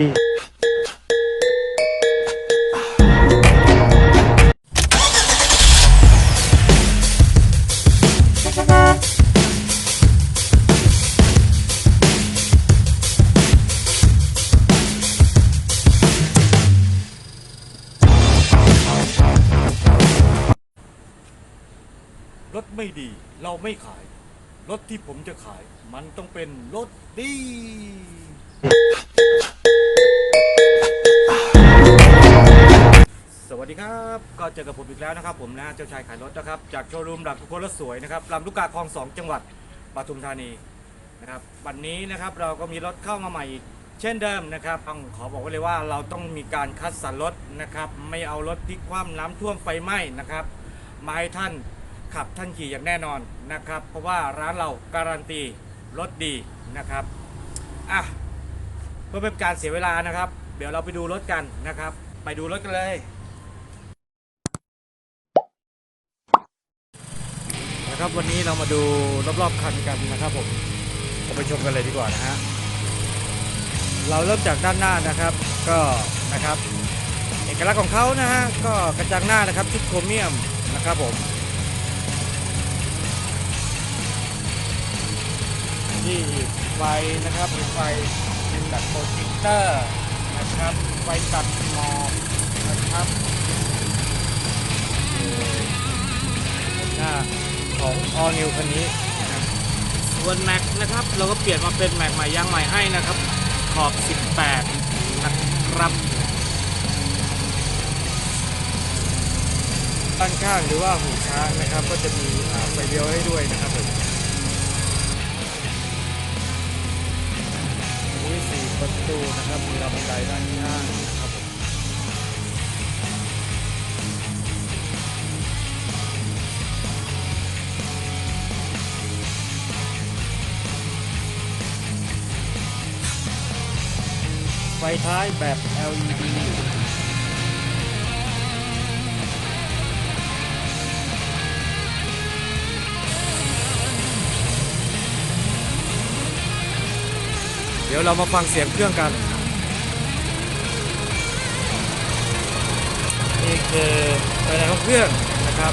รถไม่ดีเราไม่ขาย รถที่ผมจะขาย มันต้องเป็นรถดี ดีครับ ก็เจอกับผมอีกแล้วนะครับ ผมนะเจ้าชายขายรถนะครับ จากโชว์รูมหลักทุกคนรถสวยนะครับลำลูกกาคลองสองจังหวัดปทุมธานีนะครับวันนี้นะครับเราก็มีรถเข้ามาใหม่อีกเช่นเดิมนะครับต้องขอบอกไว้เลยว่าเราต้องมีการคัดสรรรถนะครับ ไม่เอารถที่คว่ำน้ำท่วมไฟไหม้นะครับมาให้ท่านขับท่านขี่อย่างแน่นอนนะครับ เพราะว่าร้านเราการันตีรถดีนะครับอะเพื่อเป็นการเสียเวลานะครับ เดี๋ยวเราไปดูรถกันนะครับ ไปดูรถกันเลย ครับวันนี้เรามาดูรอบๆคันกันนะครับผมเราไปชมกันเลยดีกว่านะฮะเราเริ่มจากด้านหน้านะครับก็นะครับ เอกลักษณ์ของเขานะฮะก็กระจังหน้านะครับชุดโครเมียมนะครับผมที่ไฟนะครับเป็นไฟเป็นแบบโปรเจคเตอร์นะครับไฟตัดหมอกนะครับหน้า ของ All New คันนี้นะครับส่วนแม็กนะครับ เราก็เปลี่ยนมาเป็นแม็กใหม่ยางใหม่ให้นะครับ ขอบ 18 นะครับด้านข้างหรือว่าหูช้างนะครับ ก็จะมีอ่าไฟเลี้ยวให้ด้วยนะครับผมนี่สี่ประตูนะครับมีราวบันไดด้านข้าง ไฟท้ายแบบ LED เดี๋ยวเรามาฟังเสียงเครื่องกัน นี่คือภายในของเครื่องนะครับ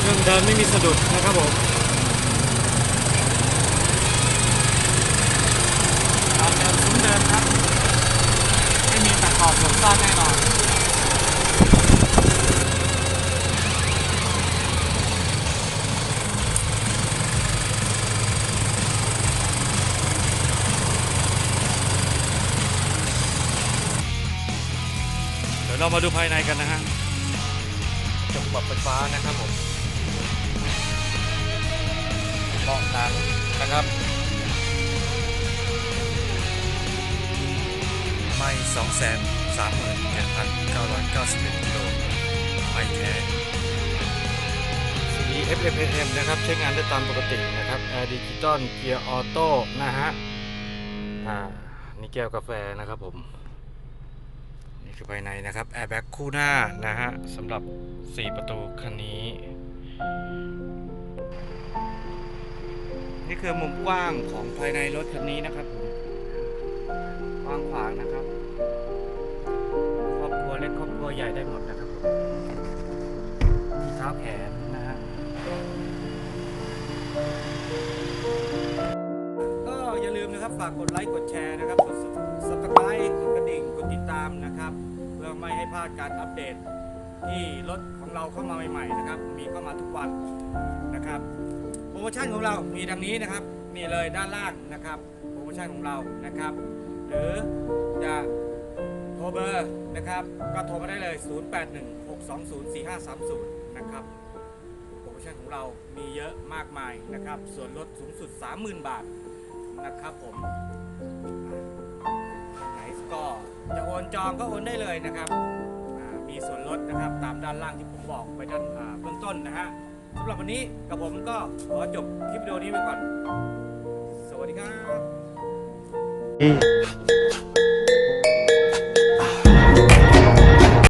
เครื่องเดินไม่มีสะดุดนะครับผมตามเดิมซุ้มเดิมครับ ไม่มีตะขอบหลง ซ่อนแน่นอนเดี๋ยวเรามาดูภายในกันนะฮะจกปรับไฟฟ้านะครับผมเบาะหนังนะครับ ไม่สองแสน สามหมื่นเจ็ดพันเก้าร้อยเก้าสิบเอ็ดกิโลไม่แท้ CFFM นะครับ ใช้งานได้ตามปกตินะครับ Air Digital Gear Auto นะฮะ อ่า นี่แก้วกาแฟนะครับผม นี่คือภายในนะครับแอร์แบ็กคู่หน้านะฮะสำหรับ 4 ประตูคันนี้ นี่คือมุมกว้างของภายในรถคันนี้นะครับผม หญ่ได้หมดนะครับมีเท้าแขนนะฮะก็อย่าลืมนะครับฝากกดไลค์กดแชร์นะครับกด subscribe กดกระดิ่งกดติดตามนะครับ เพื่อไม่ให้พลาดการอัปเดต ที่รถของเราเข้ามาใหม่ๆนะครับ มีเข้ามาทุกวันนะครับโปรโมชั่นของเรามีดังนี้นะครับมีเลยด้านล่างนะครับโปรโมชั่นของเรานะครับ หรือจะ เบอร์นะครับ ก็โทรมาได้เลย 0816204530 นะครับโปรโมชั่นของเรามีเยอะมากมายนะครับ ส่วนลดสูงสุด 30,000 บาทนะครับผมไหนก็จะโอนจองก็โอนได้เลยนะครับ มีส่วนลดนะครับตามด้านล่างที่ผมบอกไปด้านเบื้องต้นนะฮะสำหรับวันนี้กับผมก็ขอจบคลิปวิดีโอนี้ไว้ก่อน สวัสดีครับ